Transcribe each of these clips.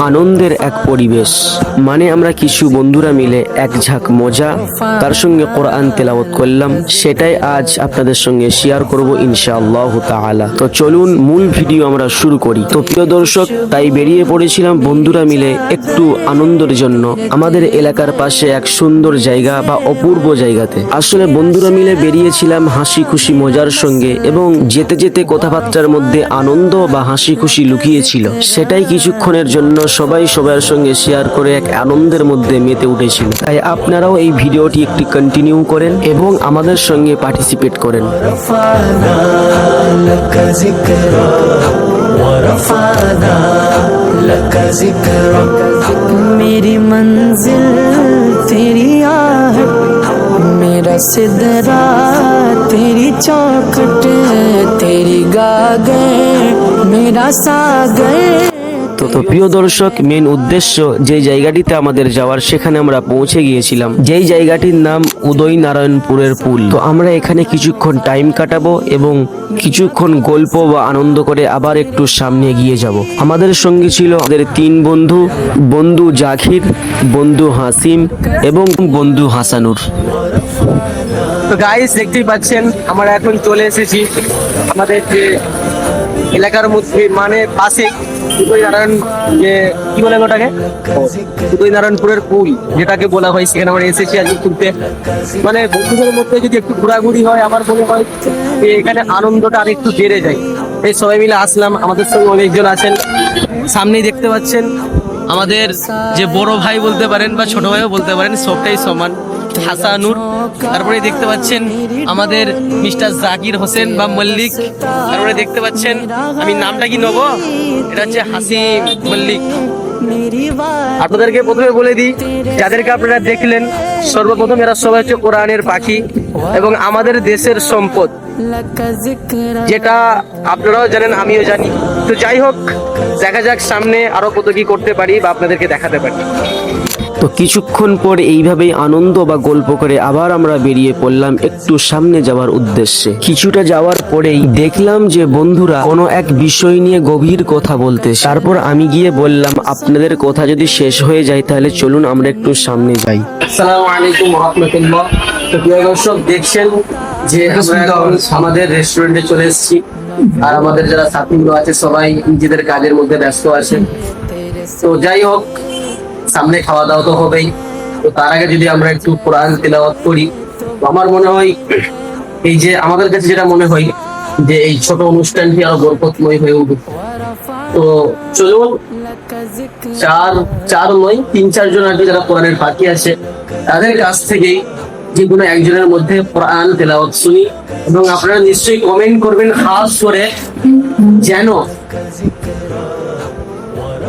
আনন্দের এক পরিবেশ। মানে আমরা কিছু বন্ধুরা মিলে এক ঝাঁক মজা, তার সঙ্গে কোরআন তেলাওয়াত করলাম। সেটাই আজ আপনাদের সঙ্গে শেয়ার করব ইনশাআল্লাহ তো চলুন, মূল ভিডিও আমরা শুরু করি। তো প্রিয় দর্শক, তাই বেরিয়ে পড়েছিলাম বন্ধুরা মিলে একটু আনন্দের জন্য। আমাদের এলাকার পাশে এক সুন্দর জায়গা বা অপূর্ব জায়গাতে আসলে বন্ধুরা মিলে বেরিয়েছিলাম হাসি খুশি মজার সঙ্গে এবং যেতে যেতে কথাবার্তার মধ্যে আনন্দ বা হাসি খুশি লুকিয়েছিল সেটাই কিছুক্ষণের জন্য সবাই সবার সঙ্গে শেয়ার করে এক আনন্দের মধ্যে মেতে উঠেছিল তাই আপনারাও এই ভিডিওটি একটি কন্টিনিউ করেন এবং আমাদের সঙ্গে পার্টিসিপেট করেন رفعنا لك ذكرك ورفعنا لك ذكرك मेरी मंजिल तेरी आहट मेरा सिदरा तेरी चौखट तेरी गागर मेरा सागर। তো প্রিয় দর্শক মেন উদ্দেশ্য যে জায়গাটিতে আমাদের যাওয়ার, সেখানে আমরা পৌঁছে গিয়েছিলাম। যেই জায়গাটির নাম উদয় নারায়ণপুরের পুল। তো আমরা এখানে কিছুক্ষণ টাইম কাটাবো এবং কিছুক্ষণ গল্প বা আনন্দ করে আবার একটু সামনে এগিয়ে যাব। আমাদের সঙ্গে ছিল আমাদের তিন বন্ধু বন্ধু জাকির, বন্ধু হাসিম এবং বন্ধু হাসানুর। তো গাইস দেখতেই পাচ্ছেন, আমরা এখন চলে এসেছি আমাদের যে এলাকার মধ্যে মানে পাশে নারায়ণ যে, কি বলে ওটাকে? নারায়ণপুরের পুল, যেটাকে বলা হয় সেখানে আমরা এসেছি আজকে ঘুরতে। মানে বন্ধুদের মধ্যে যদি একটু ঘোরাঘুরি হয়, আমার মনে হয় যে এখানে আনন্দটা আর একটু বেড়ে যায়। এই সবাই মিলে আসলাম, আমাদের সঙ্গে অনেকজন আছেন। সামনেই দেখতে পাচ্ছেন, আমাদের যে বড় ভাই বলতে পারেন বা ছোট ভাইও বলতে পারেন, সবটাই সমান। হাসানুর। তারপরে দেখতে পাচ্ছেন আমাদের মিস্টার জাকির হোসেন বা মল্লিক। তারপরে দেখতে পাচ্ছেন আমি নামটা কি নেব? এটা হচ্ছে হাসি মল্লিক। আপনাদেরকে প্রথমে বলে দিই, যাদেরকে আপনারা দেখলেন, সর্বপ্রথম এরা সবাই হচ্ছে কোরআনের পাখি এবং আমাদের দেশের সম্পদ। যেটা আপনারাও জানেন, আমিও জানি। তো যাই হোক, দেখা যাক সামনে আরও কত কি করতে পারি বা আপনাদেরকে দেখাতে পারি। তো কিছুক্ষণ পর এইভাবেই আনন্দ বা গল্প করে আবার আমরা বেরিয়ে পড়লাম একটু সামনে যাওয়ার উদ্দেশ্যে। কিছুটা যাওয়ার পরেই দেখলাম যে বন্ধুরা কোনো এক বিষয় নিয়ে গভীর কথা বলতে তারপর আমি গিয়ে বললাম আপনাদের কথা যদি শেষ হয়ে যায় তাহলে চলুন আমরা একটু সামনে যাই। আসসালামু আলাইকুম রহমতুল্লাহ। তো প্রিয় দর্শক দেখছেন যে আমাদের রেস্টুরেন্টে চলে এসেছি। আর আমাদের যারা ছাত্রীগুলো আছে সবাই নিজেদের কাজের মধ্যে ব্যস্ত আছে। তো যাই হোক সামনে খাওয়া দাওয়া তো হবেই। তো তার আগে যদি আমরা একটু কোরআন তেলাওয়াত করি আমার মনে হয় এই যে আমাদের কাছে যেটা মনে হয় যে এই ছোট অনুষ্ঠানটি আরও বরকতময় হয়ে উঠবে। তো চলুন, চার চার নয়, তিন চারজন আর কি যারা কোরআনের বাকি আছে, তাদের কাছ থেকেই যে কোনো একজনের মধ্যে কোরআন তেলাওয়াত শুনি। এবং আপনারা নিশ্চয়ই কমেন্ট করবেন, খাস করে যেন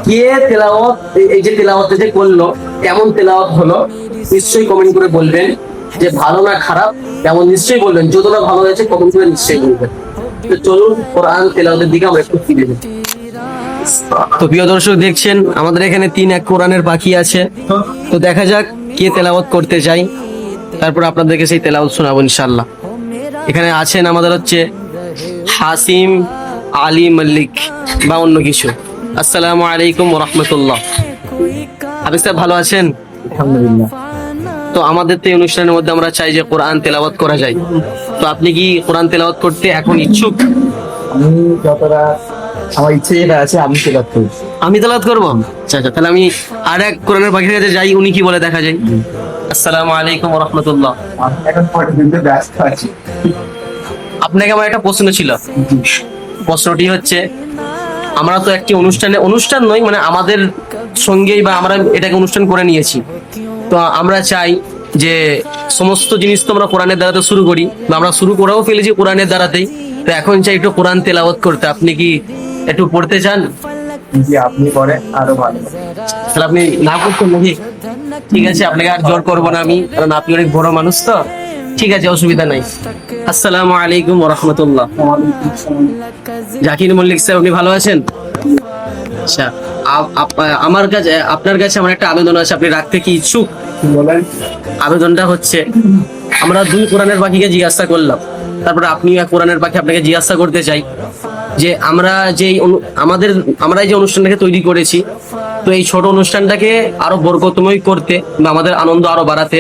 কে তেলাওয়াত, এই- যে তেলাওয়াত যে করল, কেমন তেলাওয়াত হলো, নিশ্চয়ই কমেন্ট করে বলবেন। যে ভালো না খারাপ, তেমন নিশ্চয়ই বলবেন। যতটা ভালো হয়েছে কমেন্ট করে নিশ্চয়ই বলবেন। চলুন, কোরআন তেলাওয়াতের দিকে আমরা একটু ফিরে যাই। তো প্রিয় দর্শক, দেখছেন, আমাদের এখানে তিন এক কোরআনের পাখি আছে। তো দেখা যাক কে তেলাওয়াত করতে চাই। তারপর আপনাদেরকে সেই তেলাওয়াত শোনাবো ইনশাল্লাহ এখানে আছেন আমাদের হচ্ছে হাসিম আলী মল্লিক, বা অন্য কিছু। আসসালামু আলাইকুম রহমতুল্লাহ। হাফিজ সাহেব ভালো আছেন? আলহামদুলিল্লাহ। তো আমাদের তো এই অনুষ্ঠানের মধ্যে আমরা চাই যে কোরআন তেলাওয়াত করা যায়। তো আপনি কি কোরআন তেলাওয়াত করতে এখন ইচ্ছুক? আমি যতটা আমার ইচ্ছে যেটা আছে আমি সেটা করি আমি তেলাওয়াত করব? আচ্ছা আচ্ছা তাহলে আমি আর এক কোরআনের পাখির কাছে যাই উনি কি বলে দেখা যায়? আসসালামু আলাইকুম রহমতুল্লাহ। এখন পর্যন্ত ব্যস্ত আছি। আপনাকে আমার একটা প্রশ্ন ছিল। প্রশ্নটি হচ্ছে আমরা তো একটি অনুষ্ঠানে অনুষ্ঠান নয় মানে আমাদের সঙ্গেই বা আমরা এটাকে অনুষ্ঠান করে নিয়েছি। তো আমরা চাই যে সমস্ত জিনিস তো আমরা কোরআনের দ্বারাতে শুরু করি বা আমরা শুরু করেও ফেলেছি কোরআনের দ্বারাতেই। তো এখন চাই একটু কোরআন তেলাওয়াত করতে। আপনি কি একটু পড়তে চান? আপনি পরে আরও ভালো। তাহলে আপনি না করছেন নাকি? ঠিক আছে, আপনাকে আর জোর করব না আমি, কারণ আপনি অনেক বড় মানুষ তো। ঠিক আছে, অসুবিধা নাই। আসসালামু আলাইকুম রহমতুল্লাহ। জাকির মল্লিক স্যার, আপনি ভালো আছেন? আচ্ছা আমার কাছে, আপনার কাছে আমার একটা আবেদন আছে, আপনি রাখতে কি ইচ্ছুক? আবেদনটা হচ্ছে, আমরা দুই কোরআনের পাখিকে জিজ্ঞাসা করলাম, তারপরে আপনি এক কোরআনের পাখি আপনাকে জিজ্ঞাসা করতে চাই, যে আমরা যে আমাদের, আমরা যে অনুষ্ঠানটাকে তৈরি করেছি তো এই ছোট অনুষ্ঠানটাকে আরও বরকতময় করতে বা আমাদের আনন্দ আরও বাড়াতে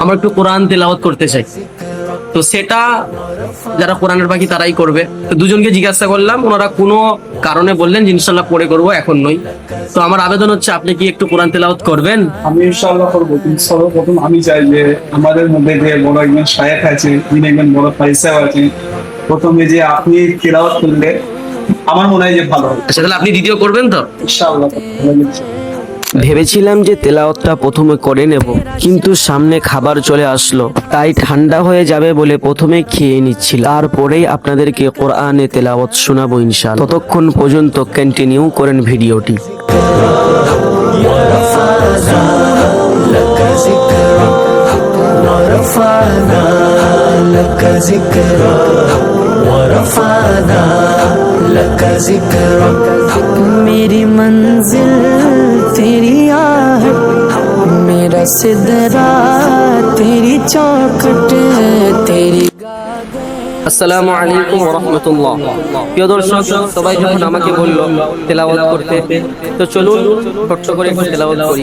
আমরা একটু কোরআন তেলাওয়াত করতে চাই। তো সেটা যারা কোরআনের পাখি তারাই করবে। তো দুজনকে জিজ্ঞাসা করলাম, ওনারা কোনো কারণে বললেন ইনশাল্লাহ পরে করব, এখন নই। তো আমার আবেদন হচ্ছে, আপনি কি একটু কোরআন তেলাওয়াত করবেন? আমি ইনশাআল্লাহ করব। সর্বপ্রথম আমি চাই যে আমাদের মধ্যে যে বড় একজন শায়েখ আছে, যিনি একজন বড় ফাইসাব আছেন, প্রথমে যে আপনি তেলাওয়াত করলে আমার মনে হয় যে ভালো হবে আচ্ছা তাহলে আপনি দ্বিতীয় করবেন তো ইনশাআল্লাহ ভেবেছিলাম যে তেলাওয়াতটা প্রথমে করে নেব কিন্তু সামনে খাবার চলে আসলো তাই ঠান্ডা হয়ে যাবে বলে প্রথমে খেয়ে নিচ্ছিল তারপরেই আপনাদেরকে কোরআনে তেলাওয়াত শোনাবো ইনশাল ততক্ষণ পর্যন্ত কন্টিনিউ করেন ভিডিওটি لك ذكرك ورفعنا لك ذكرك میری منزل تیری آہٹ میرا صدرہ تیری چوکٹ تیری আসসালামু আলাইকুম রহমতুল্লাহ প্রিয় দর্শক সবাই যখন আমাকে বলল তেলাওয়াত করতে তো চলুন ছোট্ট করে একটু তেলাওয়াত করি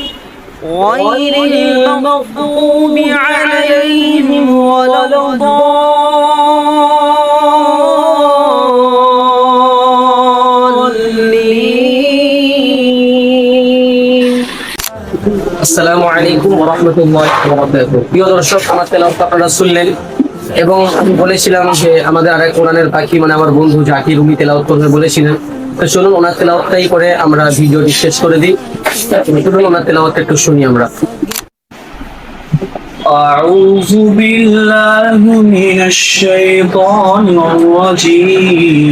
غير المغضوب عليهم ولا الضالين আসসালামু আলাইকুম রহমতুল্লাহ প্রিয় দর্শক আমার তেলাওয়াত আপনারা শুনলেন এবং আমি বলেছিলাম যে আমাদের আরেক কোরআনের পাখি মানে আমার বন্ধু জাকির উনি তেলাওয়াত করবে বলেছিলেন তো চলুন ওনার তেলাওয়াতটাই করে আমরা ভিডিওটি শেষ করে দিই চলুন ওনার তেলাওয়াতটা একটু শুনি আমরা أعوذ بالله من الشيطان الرجيم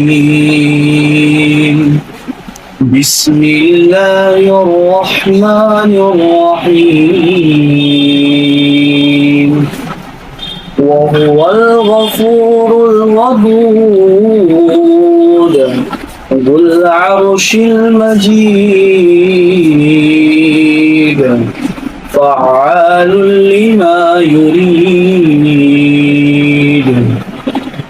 بسم الله الرحمن الرحيم وهو الغفور الودود ذو العرش المجيد فعال لما يريد.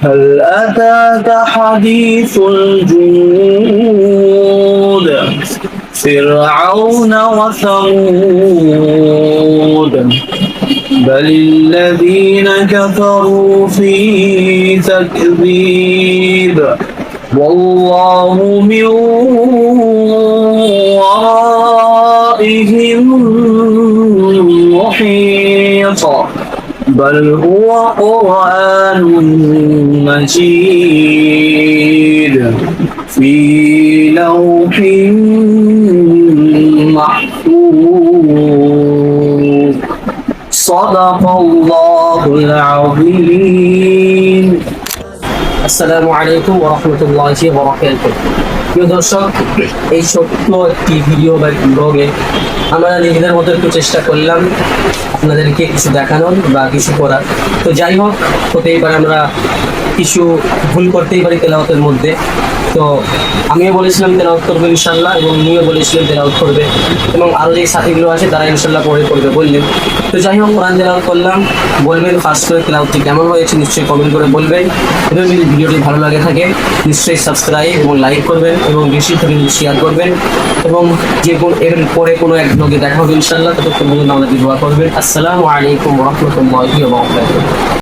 هل أتاك حديث الجنود؟ فرعون وثمود. بل الذين كفروا في تكذيب. والله من ورائهم محيط. بل هو قرآن مجيد. في لوح محفوظ. صدق الله العظيم. আসসালামু আলাইকুম ওরহমতুল্লাহি ওবরাকাতুহ। প্রিয় দর্শক, এই ছোট্ট একটি ভিডিও বা ব্লগে আমরা নিজেদের মতো একটু চেষ্টা করলাম আপনাদেরকে কিছু দেখানোর বা কিছু করার। তো যাই হোক, হতেই পারে আমরা কিছু ভুল করতেই পারি তেলাওয়াতের মধ্যে। তো আমিও বলেছিলাম তেলাওয়াত করবে ইনশাল্লাহ এবং উনিও বলেছিলেন তেলাওয়াত করবে এবং আরও যে সাথীগুলো আছে তারা ইনশাল্লাহ পরে করবে বললেন। তো যাই হোক, কোরআন তেলাওয়াত করলাম। বলবেন ফার্স্ট করে তেলাওয়াতটি কেমন হয়েছে, নিশ্চয়ই কমেন্ট করে বলবেন। এবং যদি ভিডিওটি ভালো লাগে থাকে, নিশ্চয়ই সাবস্ক্রাইব এবং লাইক করবেন এবং বেশি থেকে শেয়ার করবেন। এবং যে কোনো এর পরে কোনো এক ব্লগে দেখা হবে ইনশাল্লাহ ততক্ষণ পর্যন্ত আমাদের দোয়া করবেন। আসসালামু আলাইকুম রহমতুল্লাহি